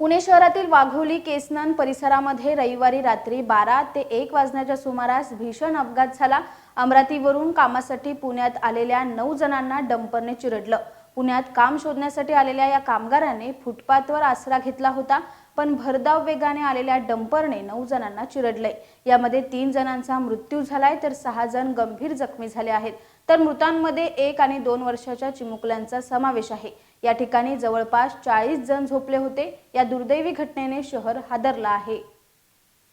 पुणे शहरातील वाघोली केसनन परिसरामध्ये रविवारी रात्री बारा ते एक वाजण्याच्या सुमारास भीषण अपघात झाला. अमरावतीवरून कामासाठी पुण्यात आलेल्या नऊ जणांना डंपरने चिरडलं. पुण्यात काम शोधण्यासाठी आलेल्या या कामगाराने फुटपाथवर आसरा घेतला होता पण भरधाव वेगाने आलेल्या डंपरने नऊ जणांना चिरडलंय यामध्ये तीन जणांचा मृत्यू झालाय तर सहा जण गंभीर जखमी झाले आहेत. तर मृतांमध्ये एक आणि दोन वर्षाच्या चिमुकल्यांचा समावेश आहे. या ठिकाणी जवळपास चाळीस जण झोपले होते. या दुर्दैवी घटनेने शहर हादरला आहे.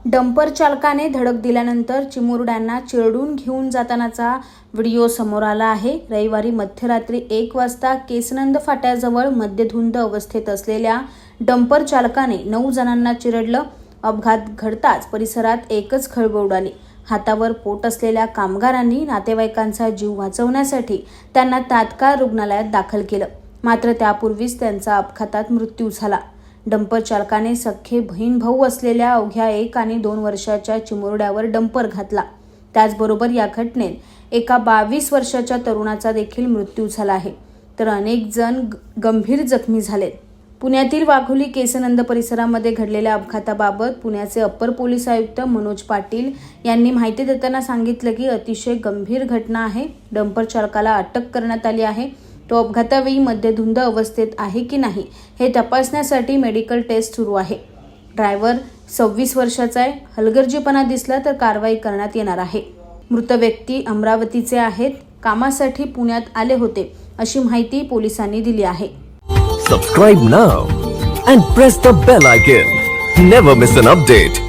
डंपर चालकाने धडक दिल्यानंतर चिमुरड्यांना चिरडून घेऊन जातानाचा व्हिडिओ समोर आला आहे. रविवारी मध्यरात्री एक वाजता केसनंद फाट्याजवळ मध्यधुंद अवस्थेत असलेल्या डंपर चालकाने नऊ जणांना चिरडलं. अपघात घडताच परिसरात एकच खळबळ उडाली. हातावर पोट असलेल्या कामगारांनी नातेवाईकांचा जीव वाचवण्यासाठी त्यांना तात्काळ रुग्णालयात दाखल केलं. मात्र त्यापूर्वीच त्यांचा अपघातात मृत्यू झाला. डंपर चालकाने सख्खे बहीण भाऊ असलेल्या अवघ्या एक आणि दोन वर्षाच्या चिमुरड्यावर डंपर घातला. त्याचबरोबर या घटनेत एका बावीस वर्षाच्या तरुणाचा देखील मृत्यू झाला आहे. तर अनेक जण ग- गंभीर जखमी झालेत. पुण्यातील वाघोली केसनंद परिसरामध्ये घडलेल्या अपघाताबाबत पुण्याचे अप्पर पोलीस आयुक्त मनोज पाटील यांनी माहिती देताना सांगितलं की अतिशय गंभीर घटना आहे. डंपर चालकाला अटक करण्यात आली आहे. तो अपघातावेळी मध्यधुंद अवस्थेत आहे की नाही हे तपासण्यासाठी मेडिकल टेस्ट सुरू आहे. ड्रायव्हर सव्वीस वर्षाचा आहे. हलगर्जीपणा दिसला तर कारवाई करण्यात येणार आहे. मृत व्यक्ती अमरावतीचे आहेत. कामासाठी पुण्यात आले होते अशी माहिती पोलिसांनी दिली आहे. Subscribe now and press the bell icon never miss an update